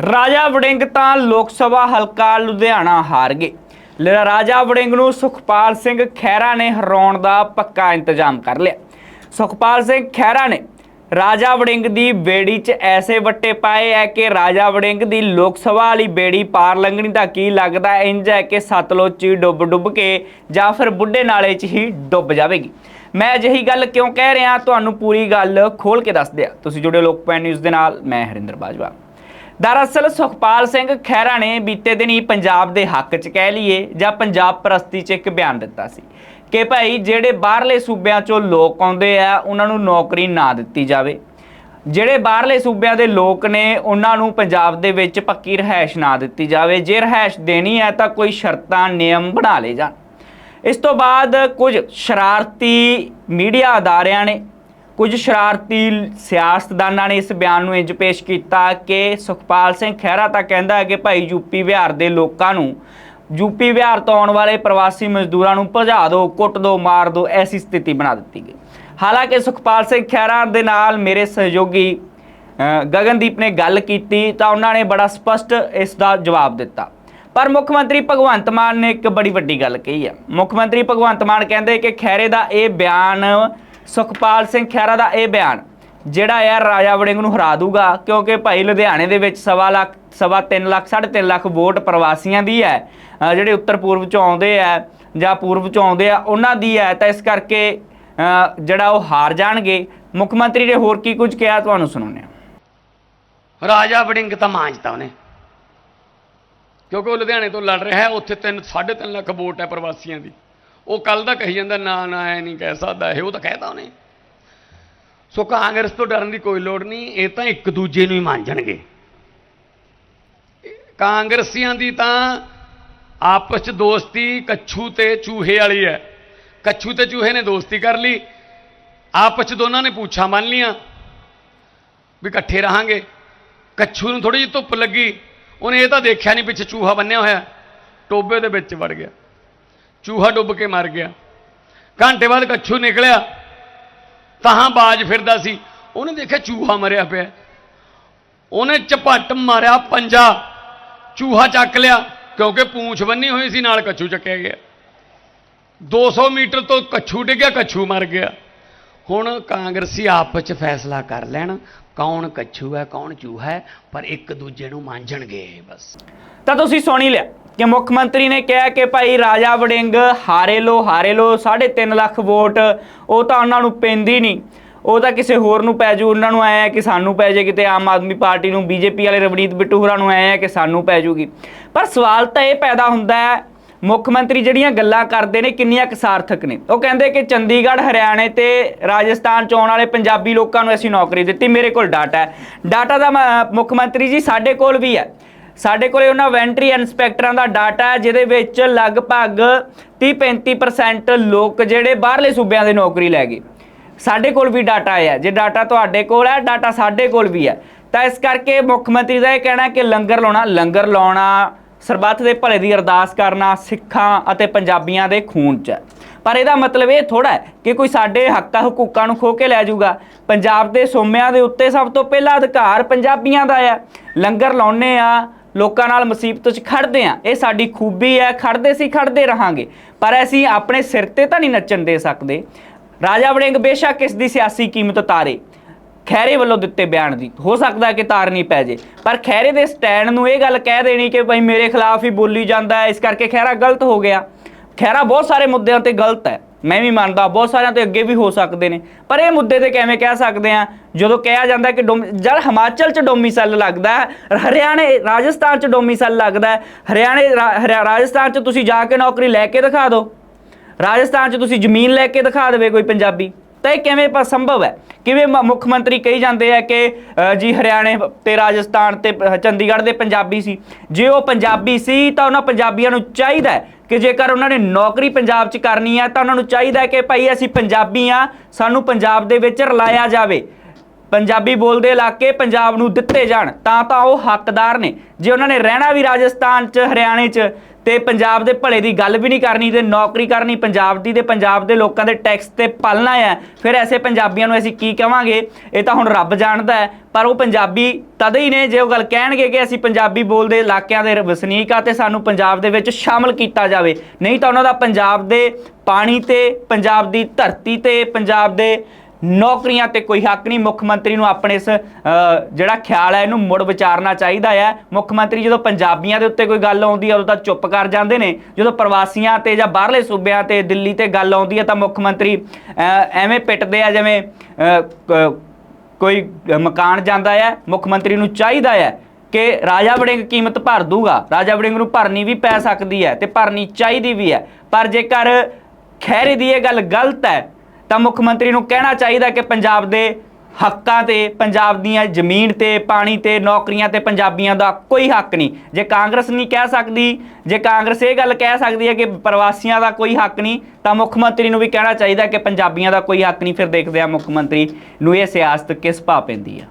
ਰਾਜਾ ਵੜਿੰਗ ਤਾਂ ਲੋਕ ਸਭਾ ਹਲਕਾ ਲੁਧਿਆਣਾ ਹਾਰ ਗਏ। ਰਾਜਾ ਵੜਿੰਗ ਨੂੰ ਸੁਖਪਾਲ ਸਿੰਘ ਖਹਿਰਾ ਨੇ ਹਰਾਉਣ ਦਾ ਪੱਕਾ ਇੰਤਜ਼ਾਮ ਕਰ ਲਿਆ। ਸੁਖਪਾਲ ਸਿੰਘ ਖਹਿਰਾ ਨੇ ਰਾਜਾ ਵੜਿੰਗ ਦੀ ਬੇੜੀ 'ਚ ਐਸੇ ਵੱਟੇ ਪਾਏ ਐ ਕਿ ਰਾਜਾ ਵੜਿੰਗ ਦੀ ਲੋਕ ਸਭਾ ਵਾਲੀ ਬੇੜੀ ਪਾਰ ਲੰਘਣੀ ਦਾ ਕੀ ਲੱਗਦਾ ਇੰਜ ਹੈ ਕਿ ਸਤਲੁਜ 'ਚ ਡੁੱਬ ਡੁੱਬ ਕੇ ਜਾਂ ਫਿਰ ਬੁੱਢੇ ਨਾਲੇ 'ਚ ਹੀ ਡੁੱਬ ਜਾਵੇਗੀ। ਮੈਂ ਅਜਿਹੀ ਗੱਲ ਕਿਉਂ ਕਹਿ ਰਿਹਾ? ਤੁਹਾਨੂੰ ਪੂਰੀ ਗੱਲ ਖੋਲ ਕੇ ਦੱਸ ਦਿਆਂ। ਤੁਸੀਂ ਜੁੜੇ ਲੋਕਪੈਨ ਨਿਊਜ਼ ਦੇ ਨਾਲ, ਮੈਂ ਹਰਿੰਦਰ ਬਾਜਵਾ। ਦਰਅਸਲ ਸੁਖਪਾਲ ਸਿੰਘ ਖਹਿਰਾ ਨੇ ਬੀਤੇ ਦਿਨ ਹੀ ਪੰਜਾਬ ਦੇ ਹੱਕ 'ਚ ਕਹਿ ਲਈਏ ਜਾਂ ਪੰਜਾਬ ਪ੍ਰਸਤੀ 'ਚ ਇੱਕ ਬਿਆਨ ਦਿੱਤਾ ਸੀ ਕਿ ਭਾਈ ਜਿਹੜੇ ਬਾਹਰਲੇ ਸੂਬਿਆਂ 'ਚੋਂ ਲੋਕ ਆਉਂਦੇ ਆ, ਉਹਨਾਂ ਨੂੰ ਨੌਕਰੀ ਨਾ ਦਿੱਤੀ ਜਾਵੇ। ਜਿਹੜੇ ਬਾਹਰਲੇ ਸੂਬਿਆਂ ਦੇ ਲੋਕ ਨੇ, ਉਹਨਾਂ ਨੂੰ ਪੰਜਾਬ ਦੇ ਵਿੱਚ ਪੱਕੀ ਰਹਿائش ਨਾ ਦਿੱਤੀ ਜਾਵੇ। ਜੇ ਰਹਿائش ਦੇਣੀ ਹੈ ਤਾਂ ਕੋਈ ਸ਼ਰਤਾਂ, ਨਿਯਮ ਬਣਾ ਲਏ ਜਾਣ। ਇਸ ਤੋਂ ਬਾਅਦ ਕੁਝ ਸ਼ਰਾਰਤੀ ਮੀਡੀਆ ਅਦਾਰਿਆਂ ਨੇ ਕੁਝ ਸ਼ਰਾਰਤੀ ਸਿਆਸਤਦਾਨਾਂ ਨੇ ਇਸ ਬਿਆਨ ਨੂੰ ਇੰਜ ਪੇਸ਼ ਕੀਤਾ ਕਿ ਸੁਖਪਾਲ ਸਿੰਘ ਖਹਿਰਾ ਤਾਂ ਕਹਿੰਦਾ ਹੈ ਕਿ ਭਾਈ ਯੂਪੀ ਬਿਹਾਰ ਦੇ ਲੋਕਾਂ ਨੂੰ ਯੂਪੀ ਬਿਹਾਰ ਤੋਂ ਆਉਣ ਵਾਲੇ ਪ੍ਰਵਾਸੀ ਮਜ਼ਦੂਰਾਂ ਨੂੰ ਭਜਾ ਦਿਓ ਕੁੱਟ ਦਿਓ ਮਾਰ ਦਿਓ ਐਸੀ ਸਥਿਤੀ ਬਣਾ ਦਿੱਤੀ ਗਈ। ਹਾਲਾਂਕਿ ਸੁਖਪਾਲ ਸਿੰਘ ਖਹਿਰਾ ਦੇ ਨਾਲ ਮੇਰੇ ਸਹਿਯੋਗੀ ਗਗਨਦੀਪ ਨੇ ਗੱਲ ਕੀਤੀ ਤਾਂ ਉਹਨਾਂ ਨੇ ਬੜਾ ਸਪਸ਼ਟ ਇਸ ਦਾ ਜਵਾਬ ਦਿੱਤਾ। ਪਰ ਮੁੱਖ ਮੰਤਰੀ ਭਗਵੰਤ ਮਾਨ ਨੇ ਇੱਕ ਬੜੀ ਵੱਡੀ ਗੱਲ ਕਹੀ ਹੈ। ਮੁੱਖ ਮੰਤਰੀ ਭਗਵੰਤ ਮਾਨ ਕਹਿੰਦੇ ਕਿ ਖੈਰੇ ਦਾ ਇਹ ਬਿਆਨ ਸੁਖਪਾਲ ਸਿੰਘ ਖਹਿਰਾ ਦਾ ਇਹ ਬਿਆਨ, ਜਿਹੜਾ ਹੈ ਰਾਜਾ ਵੜਿੰਗ ਨੂੰ ਹਰਾ ਦੂਗਾ, ਕਿਉਂਕਿ ਭਾਈ ਲੁਧਿਆਣੇ ਦੇ ਵਿੱਚ ਸਵਾ ਲੱਖ, ਸਵਾ 3 ਲੱਖ 3.5 ਲੱਖ ਵੋਟ ਪ੍ਰਵਾਸੀਆਂ ਦੀ ਹੈ ਜਿਹੜੇ ਉੱਤਰ ਪੂਰਬ ਚੋਂ ਆਉਂਦੇ ਆ ਜਾਂ ਪੂਰਬ ਚੋਂ ਆਉਂਦੇ ਆ, ਉਹਨਾਂ ਦੀ ਹੈ, ਤਾਂ ਇਸ ਕਰਕੇ ਜਿਹੜਾ ਉਹ ਹਾਰ ਜਾਣਗੇ। ਮੁੱਖ ਮੰਤਰੀ ਨੇ ਹੋਰ ਕੀ ਕੁਝ ਕਿਹਾ, ਤੁਹਾਨੂੰ ਸੁਣਾਉਂਦੇ ਹਾਂ। ਰਾਜਾ ਵੜਿੰਗ ਤਾਂ ਮਾਂਜਤਾ ਉਹਨੇ। ਕਿਉਂਕਿ ਉਹ ਲੁਧਿਆਣੇ ਤੋਂ ਲੜ ਰਿਹਾ ਹੈ ਉੱਥੇ 3 3.5 ਲੱਖ ਵੋਟ ਹੈ ਪ੍ਰਵਾਸੀਆਂ ਦੀ। ਉਹ ਕੱਲ ਦਾ ਕਹੀ ਜਾਂਦਾ, ਨਾ ਨਾ, ਐ ਨਹੀਂ ਕਹਿ ਸਕਦਾ ਇਹ, ਉਹ ਤਾਂ ਕਹਿਤਾ ਉਹਨੇ। ਸੋ ਕਾਂਗਰਸ ਤੋਂ ਡਰਨ ਦੀ ਕੋਈ ਲੋੜ ਨਹੀਂ, ਇਹ ਤਾਂ ਇੱਕ ਦੂਜੇ ਨੂੰ ਹੀ ਮਾਂਜਣਗੇ ਕਾਂਗਰਸੀਆਂ ਦੀ ਤਾਂ ਆਪਸ ਚ ਦੋਸਤੀ ਕੱਛੂ ਤੇ ਚੂਹੇ ਵਾਲੀ ਹੈ ਕੱਛੂ ਤੇ ਚੂਹੇ ਨੇ ਦੋਸਤੀ ਕਰ ਲਈ, ਆਪਸ ਚ ਦੋਨਾਂ ਨੇ ਪੁੱਛਾਂ ਮੰਨ ਲੀਆਂ ਵੀ ਇਕੱਠੇ ਰਹਾਂਗੇ। ਕੱਛੂ ਨੂੰ ਥੋੜੀ ਜਿਹੀ ਧੁੱਪ ਲੱਗੀ, ਉਹਨੇ ਇਹ ਤਾਂ ਦੇਖਿਆ ਨਹੀਂ ਪਿੱਛੇ ਚੂਹਾ ਬੰਨਿਆ ਹੋਇਆ, ਟੋਬੇ ਦੇ ਵਿੱਚ ਵੜ ਗਿਆ। ਚੂਹਾ ਡੁੱਬ ਕੇ ਮਰ ਗਿਆ। ਘੰਟੇ ਬਾਅਦ ਕੱਛੂ ਨਿਕਲਿਆ। ਤਾਂ ਬਾਜ ਫਿਰਦਾ ਸੀ। ਉਹਨੇ ਦੇਖਿਆ ਚੂਹਾ ਮਰਿਆ ਪਿਆ। ਉਹਨੇ ਝਪੱਟ ਮਾਰਿਆ ਪੰਜਾ। ਚੂਹਾ ਚੱਕ ਲਿਆ, ਕਿਉਂਕਿ ਪੂੰਛ ਬੰਨੀ ਹੋਈ ਸੀ, ਨਾਲ ਕੱਛੂ ਚੱਕਿਆ ਗਿਆ। 200 ਮੀਟਰ ਤੋਂ ਕੱਛੂ ਡਿੱਗਿਆ, ਕੱਛੂ ਮਰ ਗਿਆ। ਹੁਣ ਕਾਂਗਰਸੀ ਆਪਸ ਚ ਫੈਸਲਾ ਕਰ ਲੈਣ, ਕੌਣ ਕੱਛੂ ਹੈ, ਕੌਣ ਚੂਹਾ ਹੈ, ਪਰ ਇੱਕ ਦੂਜੇ ਨੂੰ ਮਾਂਜਣਗੇ ਬਸ। ਤਾਂ ਤੁਸੀਂ ਸੁਣ ਲਿਆ। ਕਿ ਮੁੱਖ ਮੰਤਰੀ ਨੇ ਕਿਹਾ ਕਿ ਭਾਈ ਰਾਜਾ ਵੜਿੰਗ ਹਾਰੇ ਲੋ ਹਾਰੇ ਲੋ 3.5 ਲੱਖ ਵੋਟ, ਉਹ ਤਾਂ ਉਹਨਾਂ ਨੂੰ ਪੈਂਦੀ ਨਹੀਂ। ਉਹ ਤਾਂ ਕਿਸੇ ਹੋਰ ਨੂੰ ਪੈ ਜੂ, ਉਹਨਾਂ ਨੂੰ ਆਇਆ ਕਿ ਸਾਨੂੰ ਪੈ ਜੇ ਕਿਤੇ ਆਮ ਆਦਮੀ ਪਾਰਟੀ ਨੂੰ, ਬੀਜੇਪੀ ਵਾਲੇ ਰਵਨੀਤ ਬਿੱਟੂ ਹੋਰਾਂ ਨੂੰ ਆਇਆ ਕਿ ਸਾਨੂੰ ਪੈ ਜੂਗੀ। ਪਰ ਸਵਾਲ ਤਾਂ ਇਹ ਪੈਦਾ ਹੁੰਦਾ ਹੈ, ਮੁੱਖ ਮੰਤਰੀ ਜਿਹੜੀਆਂ ਗੱਲਾਂ ਕਰਦੇ ਨੇ ਕਿੰਨੀਆਂ ਕੁ ਸਾਰਥਕ ਨੇ। ਉਹ ਕਹਿੰਦੇ ਕਿ ਚੰਡੀਗੜ੍ਹ, ਹਰਿਆਣੇ ਤੇ ਰਾਜਸਥਾਨ ਚ ਆਉਣ ਵਾਲੇ ਪੰਜਾਬੀ ਲੋਕਾਂ ਨੂੰ ਅਸੀਂ ਨੌਕਰੀ ਦਿੱਤੀ, ਮੇਰੇ ਕੋਲ ਡਾਟਾ ਹੈ। ਡਾਟਾ ਦਾ ਮੁੱਖ ਮੰਤਰੀ ਜੀ ਸਾਡੇ ਕੋਲ ਵੀ ਹੈ। ਸਾਡੇ ਕੋਲੇ ਉਹਨਾਂ ਵੈਂਟਰੀ ਇਨਸਪੈਕਟਰਾਂ ਦਾ ਡਾਟਾ ਹੈ, ਜਿਹਦੇ ਵਿੱਚ ਲਗਭਗ 30-35% ਲੋਕ ਜਿਹੜੇ ਬਾਹਰਲੇ ਸੂਬਿਆਂ ਦੇ ਨੌਕਰੀ ਲੈ ਗਏ। ਸਾਡੇ ਕੋਲ ਵੀ ਡਾਟਾ ਹੈ ਜੇ ਡਾਟਾ ਤੁਹਾਡੇ ਕੋਲ ਹੈ, ਡਾਟਾ ਸਾਡੇ ਕੋਲ ਵੀ ਹੈ। ਤਾਂ ਇਸ ਕਰਕੇ ਮੁੱਖ ਮੰਤਰੀ ਦਾ ਇਹ ਕਹਿਣਾ ਕਿ ਲੰਗਰ ਲਾਉਣਾ ਲੰਗਰ ਲਾਉਣਾ ਸਰਬੱਤ ਦੇ ਭਲੇ ਦੀ ਅਰਦਾਸ ਕਰਨਾ ਸਿੱਖਾਂ ਅਤੇ ਪੰਜਾਬੀਆਂ ਦੇ ਖੂਨ 'ਚ ਹੈ। ਪਰ ਇਹਦਾ ਮਤਲਬ ਇਹ ਥੋੜਾ ਹੈ ਕਿ ਕੋਈ ਸਾਡੇ ਹੱਕਾਂ ਹਕੂਕਾਂ ਨੂੰ ਖੋ ਕੇ ਲੈ ਜਾਊਗਾ। ਪੰਜਾਬ ਦੇ ਸੋਮਿਆਂ ਦੇ ਉੱਤੇ ਸਭ ਤੋਂ ਪਹਿਲਾ ਅਧਿਕਾਰ ਪੰਜਾਬੀਆਂ ਦਾ ਆ। ਲੰਗਰ ਲਾਉਨੇ ਆ ਲੋਕਾਂ ਨਾਲ ਮੁਸੀਬਤ 'ਚ ਖੜਦੇ ਆ। ਇਹ ਸਾਡੀ ਖੂਬੀ ਹੈ, ਖੜਦੇ ਸੀ, ਖੜਦੇ ਰਹਾਂਗੇ। ਪਰ ਅਸੀਂ ਆਪਣੇ ਸਿਰ ਤੇ ਤਾਂ ਨਹੀਂ ਨੱਚਣ ਦੇ ਸਕਦੇ। ਰਾਜਾ ਵੜਿੰਗ ਬੇਸ਼ੱਕ ਇਸ ਦੀ ਸਿਆਸੀ ਕੀਮਤ ਤਾਰੇ ਖੈਰੇ ਵੱਲੋਂ ਦਿੱਤੇ ਬਿਆਨ ਦੀ। ਹੋ ਸਕਦਾ ਕਿ ਤਾਰ ਨਹੀਂ ਪੈ ਜੇ। ਪਰ ਖੈਰੇ ਦੇ ਸਟੈਂਡ ਨੂੰ ਇਹ ਗੱਲ ਕਹਿ ਦੇਣੀ ਕਿ ਭਾਈ ਮੇਰੇ ਖਿਲਾਫ ਹੀ ਬੋਲੀ ਜਾਂਦਾ ਹੈ। ਇਸ ਕਰਕੇ ਖੈਰਾ ਗਲਤ ਹੋ ਗਿਆ। ਖੈਰਾ ਬਹੁਤ ਸਾਰੇ ਮੁੱਦਿਆਂ ਤੇ ਗਲਤ ਹੈ। ਮੈਂ ਵੀ ਮੰਨਦਾ, ਬਹੁਤ ਸਾਰਿਆਂ ਤੇ ਅੱਗੇ ਵੀ ਹੋ ਸਕਦੇ ਨੇ। ਪਰ ਇਹ ਮੁੱਦੇ ਤੇ ਕਿਵੇਂ ਕਹਿ ਸਕਦੇ ਆ ਜਦੋਂ ਕਿਹਾ ਜਾਂਦਾ ਕਿ ਡੋਮ- ਜਦ ਹਿਮਾਚਲ ਚ ਡੋਮੀਸਾਈਲ ਲੱਗਦਾ ਹਰਿਆਣੇ, ਰਾਜਸਥਾਨ ਚ ਡੋਮੀਸਾਈਲ ਲੱਗਦਾ ਹਰਿਆਣੇ, ਰਾ- ਹਰਿਆ- ਰਾਜਸਥਾਨ ਚ ਤੁਸੀਂ ਜਾ ਕੇ ਨੌਕਰੀ ਲੈ ਕੇ ਦਿਖਾ ਦਿਓ। ਰਾਜਸਥਾਨ 'ਚ ਤੁਸੀਂ ਜ਼ਮੀਨ ਲੈ ਕੇ ਦਿਖਾ ਦੇਵੇ ਕੋਈ ਪੰਜਾਬੀ। ਤਾਂ ਇਹ ਕਿਵੇਂ ਸੰਭਵ ਹੈ? ਕਿਵੇਂ ਮ- ਮੁੱਖ ਮੰਤਰੀ ਕਹੀ ਜਾਂਦੇ ਆ ਕਿ ਜੀ ਹਰਿਆਣੇ ਤੇ ਰਾਜਸਥਾਨ ਤੇ ਚੰਡੀਗੜ੍ਹ ਦੇ ਪੰਜਾਬੀ ਸੀ। ਜੇ ਉਹ ਪੰਜਾਬੀ ਸੀ, ਤਾਂ ਉਹਨਾਂ ਪੰਜਾਬੀਆਂ ਨੂੰ ਚਾਹੀਦਾ ਕਿ ਜੇਕਰ ਉਹਨਾਂ ਨੇ ਨੌਕਰੀ ਪੰਜਾਬ 'ਚ ਕਰਨੀ ਹੈ, ਤਾਂ ਉਹਨਾਂ ਨੂੰ ਚਾਹੀਦਾ ਕਿ ਭਾਈ ਅਸੀਂ ਪੰਜਾਬੀ ਆ ਸਾਨੂੰ ਪੰਜਾਬ ਦੇ ਵਿੱਚ ਰਲਾਇਆ ਜਾਵੇ। ਪੰਜਾਬੀ ਬੋਲਦੇ ਇਲਾਕੇ ਪੰਜਾਬ ਨੂੰ ਦਿੱਤੇ ਜਾਣ, ਤਾਂ ਤਾਂ ਉਹ ਹੱਕਦਾਰ ਨੇ। ਜੇ ਉਹਨਾਂ ਨੇ ਰਹਿਣਾ ਵੀ ਰਾਜਸਥਾਨ 'ਚ, ਹਰਿਆਣੇ 'ਚ, ਤੇ ਪੰਜਾਬ ਦੇ ਭਲੇ ਦੀ ਗੱਲ ਵੀ ਨਹੀਂ ਕਰਨੀ ਤੇ ਨੌਕਰੀ ਕਰਨੀ ਪੰਜਾਬ ਦੀ ਤੇ ਪੰਜਾਬ ਦੇ ਲੋਕਾਂ ਦੇ ਟੈਕਸ ਤੇ ਪਾਲਣਾ ਹੈ, ਫਿਰ ਐਸੇ ਪੰਜਾਬੀਆਂ ਨੂੰ ਅਸੀਂ ਕੀ ਕਵਾਂਗੇ? ਇਹ ਤਾਂ ਹੁਣ ਰੱਬ ਜਾਣਦਾ ਹੈ, ਪਰ ਉਹ ਪੰਜਾਬੀ ਤਦ ਹੀ ਨੇ ਜੇ ਉਹ ਗੱਲ ਕਹਿਣਗੇ ਕਿ ਅਸੀਂ ਪੰਜਾਬੀ ਬੋਲਦੇ ਇਲਾਕਿਆਂ ਦੇ ਵਸਨੀਕ ਆ ਤੇ ਸਾਨੂੰ ਪੰਜਾਬ ਦੇ ਵਿੱਚ ਸ਼ਾਮਲ ਕੀਤਾ ਜਾਵੇ। ਨਹੀਂ ਤਾਂ ਉਹਨਾਂ ਦਾ ਪੰਜਾਬ ਦੇ ਪਾਣੀ ਤੇ, ਪੰਜਾਬ ਦੀ ਧਰਤੀ ਤੇ, ਪੰਜਾਬ ਦੇ ਨੌਕਰੀਆਂ ਤੇ ਕੋਈ ਹੱਕ ਨਹੀਂ। ਮੁੱਖ ਮੰਤਰੀ ਨੂੰ ਆਪਣੇ ਇਸ ਜਿਹੜਾ ਖਿਆਲ ਹੈ, ਇਹਨੂੰ ਮੁੜ ਵਿਚਾਰਨਾ ਚਾਹੀਦਾ ਹੈ। ਮੁੱਖ ਮੰਤਰੀ ਜਦੋਂ ਪੰਜਾਬੀਆਂ ਦੇ ਉੱਤੇ ਕੋਈ ਗੱਲ ਆਉਂਦੀ ਹੈ, ਉਦੋਂ ਤਾਂ ਚੁੱਪ ਕਰ ਜਾਂਦੇ ਨੇ। ਜਦੋਂ ਪ੍ਰਵਾਸੀਆਂ ਤੇ ਜਾਂ ਬਾਹਰਲੇ ਸੂਬਿਆਂ ਤੇ ਦਿੱਲੀ ਤੇ ਗੱਲ ਆਉਂਦੀ ਹੈ, ਤਾਂ ਮੁੱਖ ਮੰਤਰੀ ਐਵੇਂ ਪਿੱਟਦੇ ਆ ਜਿਵੇਂ ਕੋਈ ਮਕਾਨ ਜਾਂਦਾ ਹੈ, ਮੁੱਖ ਮੰਤਰੀ ਨੂੰ ਚਾਹੀਦਾ ਹੈ ਕਿ ਰਾਜਾ ਵੜਿੰਗ ਕੀਮਤ ਭਰ ਦੂਗਾ। ਰਾਜਾ ਵੜਿੰਗ ਨੂੰ ਭਰਨੀ ਵੀ ਪੈ ਸਕਦੀ ਹੈ ਤੇ ਭਰਨੀ ਚਾਹੀਦੀ ਵੀ ਹੈ। ਪਰ ਜੇਕਰ ਖੈਰੇ ਦੀ ਇਹ ਗੱਲ ਗਲਤ ਹੈ ਤਾਂ ਮੁੱਖ ਮੰਤਰੀ ਨੂੰ ਕਹਿਣਾ ਚਾਹੀਦਾ ਕਿ ਪੰਜਾਬ ਦੇ ਹੱਕਾਂ ਤੇ, ਪੰਜਾਬ ਦੀਆਂ ਜ਼ਮੀਨ ਤੇ, ਪਾਣੀ ਤੇ, ਨੌਕਰੀਆਂ ਤੇ ਪੰਜਾਬੀਆਂ ਦਾ ਕੋਈ ਹੱਕ ਨਹੀਂ। ਜੇ ਕਾਂਗਰਸ ਨਹੀਂ ਕਹਿ ਸਕਦੀ, ਜੇ ਕਾਂਗਰਸ ਇਹ ਗੱਲ ਕਹਿ ਸਕਦੀ ਹੈ ਕਿ ਪ੍ਰਵਾਸੀਆਂ ਦਾ ਕੋਈ ਹੱਕ ਨਹੀਂ, ਤਾਂ ਮੁੱਖ ਮੰਤਰੀ ਨੂੰ ਵੀ ਕਹਿਣਾ ਚਾਹੀਦਾ ਕਿ ਪੰਜਾਬੀਆਂ ਦਾ ਕੋਈ ਹੱਕ ਨਹੀਂ। ਫਿਰ ਦੇਖਦੇ ਆ ਮੁੱਖ ਮੰਤਰੀ ਨੂੰ ਇਹ ਸਿਆਸਤ ਕਿਸ ਭਾ ਪੈਂਦੀ ਆ।